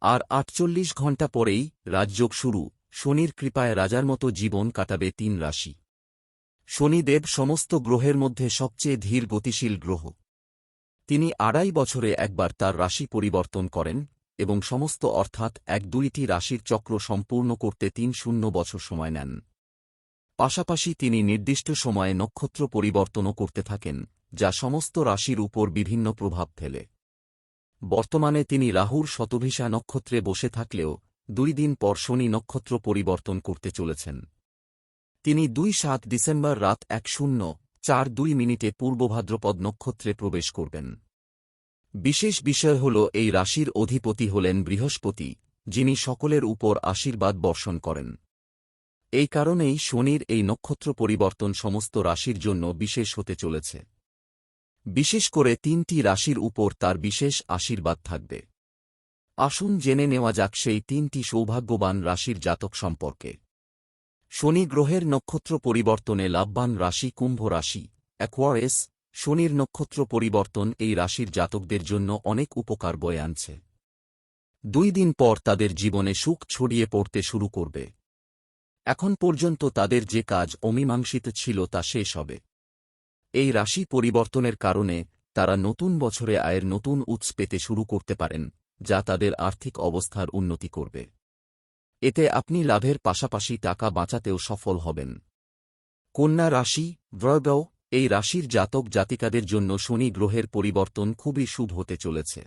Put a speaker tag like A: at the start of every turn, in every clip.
A: আর আটচল্লিশ ঘণ্টা পরেই রাজযোগ শুরু। শনির কৃপায় রাজার মতো জীবন কাটাবে তিন রাশি। শনিদেব সমস্ত গ্রহের মধ্যে সবচেয়ে ধীর গতিশীল গ্রহ। তিনি আড়াই বছরে একবার তার রাশি পরিবর্তন করেন এবং সমস্ত অর্থাৎ এক দুইটি রাশির চক্র সম্পূর্ণ করতে তিন শূন্য বছর সময় নেন। পাশাপাশি তিনি নির্দিষ্ট সময়ে নক্ষত্র পরিবর্তনও করতে থাকেন, যা সমস্ত রাশির উপর বিভিন্ন প্রভাব ফেলে। বর্তমানে তিনি রাহুর শতভিসা নক্ষত্রে বসে থাকলেও দুই দিন পর শনি নক্ষত্র পরিবর্তন করতে চলেছেন। তিনি দুই সাত ডিসেম্বর রাত এক শূন্য চার দুই মিনিটে পূর্বভাদ্রপদ নক্ষত্রে প্রবেশ করবেন। বিশেষ বিষয় হল এই রাশির অধিপতি হলেন বৃহস্পতি, যিনি সকলের উপর আশীর্বাদ বর্ষণ করেন। এই কারণেই শনির এই নক্ষত্র পরিবর্তন সমস্ত রাশির জন্য বিশেষ হতে চলেছে। বিশেষ করে তিনটি রাশির উপর তার বিশেষ আশীর্বাদ থাকবে। আসুন জেনে নেওয়া যাক সেই তিনটি সৌভাগ্যবান রাশির জাতক সম্পর্কে। শনি গ্রহের নক্ষত্র পরিবর্তনে লাভবান রাশি কুম্ভ রাশি অ্যাকোয়ারেস শনির নক্ষত্র পরিবর্তন এই রাশির জাতকদের জন্য অনেক উপকার বয়ে আনছে। দুই দিন পর তাদের জীবনে সুখ ছড়িয়ে পড়তে শুরু করবে। এখন পর্যন্ত তাদের যে কাজ অমীমাংসিত ছিল তা শেষ হবে। এই রাশি পরিবর্তনের কারণে তারা নতুন বছরে আয়ের নতুন উৎস পেতে শুরু করতে পারেন, যা তাদের আর্থিক অবস্থার উন্নতি করবে। এতে আপনি লাভের পাশাপাশি টাকা বাঁচাতেও সফল হবেন। কন্যা রাশি ব্রয়গও এই রাশির জাতক জাতিকাদের জন্য শনি গ্রহের পরিবর্তন খুবই শুভ হতে চলেছে।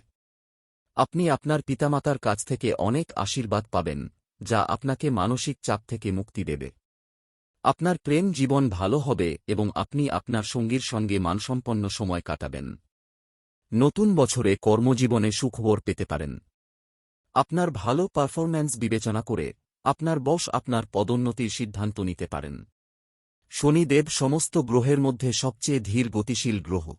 A: আপনি আপনার পিতামাতার কাছ থেকে অনেক আশীর্বাদ পাবেন, যা আপনাকে মানসিক চাপ থেকে মুক্তি দেবে। আপনার প্রেম জীবন ভালো হবে এবং আপনি আপনার সঙ্গীর সঙ্গে মানসম্পন্ন সময় কাটাবেন। নতুন বছরে কর্মজীবনে সুখবর পেতে পারেন। আপনার ভালো পারফরম্যান্স বিবেচনা করে আপনার বশ আপনার পদোন্নতির সিদ্ধান্ত নিতে পারেন। শনিদেব সমস্ত গ্রহের মধ্যে সবচেয়ে ধীর গতিশীল গ্রহ।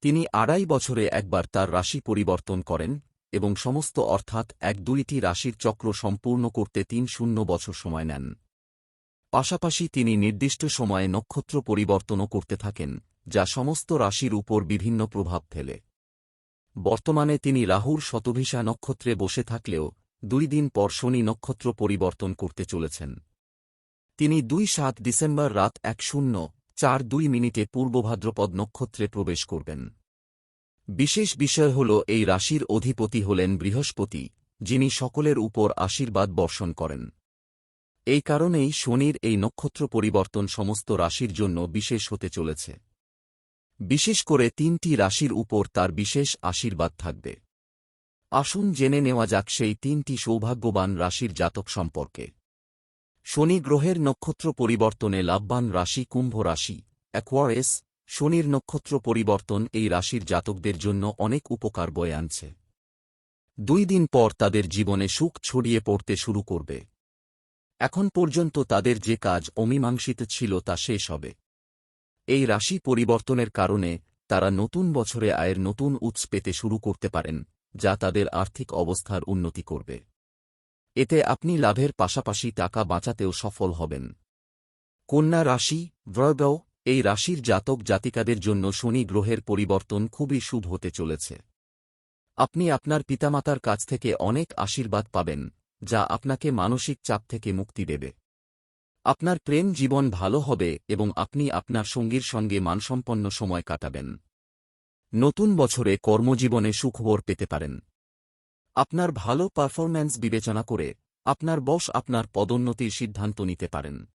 A: তিনি আড়াই বছরে একবার তার রাশি পরিবর্তন করেন এবং সমস্ত অর্থাৎ এক দুইটি রাশির চক্র সম্পূর্ণ করতে তিন শূন্য বছর সময় নেন। পাশাপাশি তিনি নির্দিষ্ট সময়ে নক্ষত্র পরিবর্তনও করতে থাকেন, যা সমস্ত রাশির উপর বিভিন্ন প্রভাব ফেলে। বর্তমানে তিনি রাহুর শতভিসা নক্ষত্রে বসে থাকলেও দুই দিন পর শনি নক্ষত্র পরিবর্তন করতে চলেছেন। তিনি দুই সাত ডিসেম্বর রাত এক শূন্য চার দুই মিনিটে পূর্বভাদ্রপদ নক্ষত্রে প্রবেশ করবেন। বিশেষ বিষয় হল এই রাশির অধিপতি হলেন বৃহস্পতি, যিনি সকলের উপর আশীর্বাদ বর্ষণ করেন। এই কারণেই শনির এই নক্ষত্র পরিবর্তন সমস্ত রাশির জন্য বিশেষ হতে চলেছে। বিশেষ করে তিনটি রাশির উপর তার বিশেষ আশীর্বাদ থাকবে। আসুন জেনে নেওয়া যাক সেই তিনটি সৌভাগ্যবান রাশির জাতক সম্পর্কে। শনি গ্রহের নক্ষত্র পরিবর্তনে লাভবান রাশি কুম্ভ রাশি অ্যাকোয়ারেস শনির নক্ষত্র পরিবর্তন এই রাশির জাতকদের জন্য অনেক উপকার বয়ে আনছে। দুই দিন পর তাদের জীবনে সুখ ছড়িয়ে পড়তে শুরু করবে। এখন পর্যন্ত তাদের যে কাজ অমীমাংসিত ছিল তা শেষ হবে। এই রাশি পরিবর্তনের কারণে তারা নতুন বছরে আয়ের নতুন উৎস পেতে শুরু করতে পারেন, যা তাদের আর্থিক অবস্থার উন্নতি করবে। এতে আপনি লাভের পাশাপাশি টাকা বাঁচাতেও সফল হবেন। কন্যা রাশি ব্রয়গও এই রাশির জাতক জাতিকাদের জন্য শনি গ্রহের পরিবর্তন খুবই শুভ হতে চলেছে। আপনি আপনার পিতামাতার কাছ থেকে অনেক আশীর্বাদ পাবেন যা আপনাকে মানসিক চাপ থেকে মুক্তি দেবে। আপনার প্রেম জীবন ভালো হবে এবং আপনি আপনার সঙ্গীর সঙ্গে মানসম্পন্ন সময় কাটাবেন। নতুন বছরে কর্মজীবনে সুখবর পেতে পারেন। আপনার ভালো পারফরম্যান্স বিবেচনা করে আপনার বস আপনার পদোন্নতির সিদ্ধান্ত নিতে পারেন।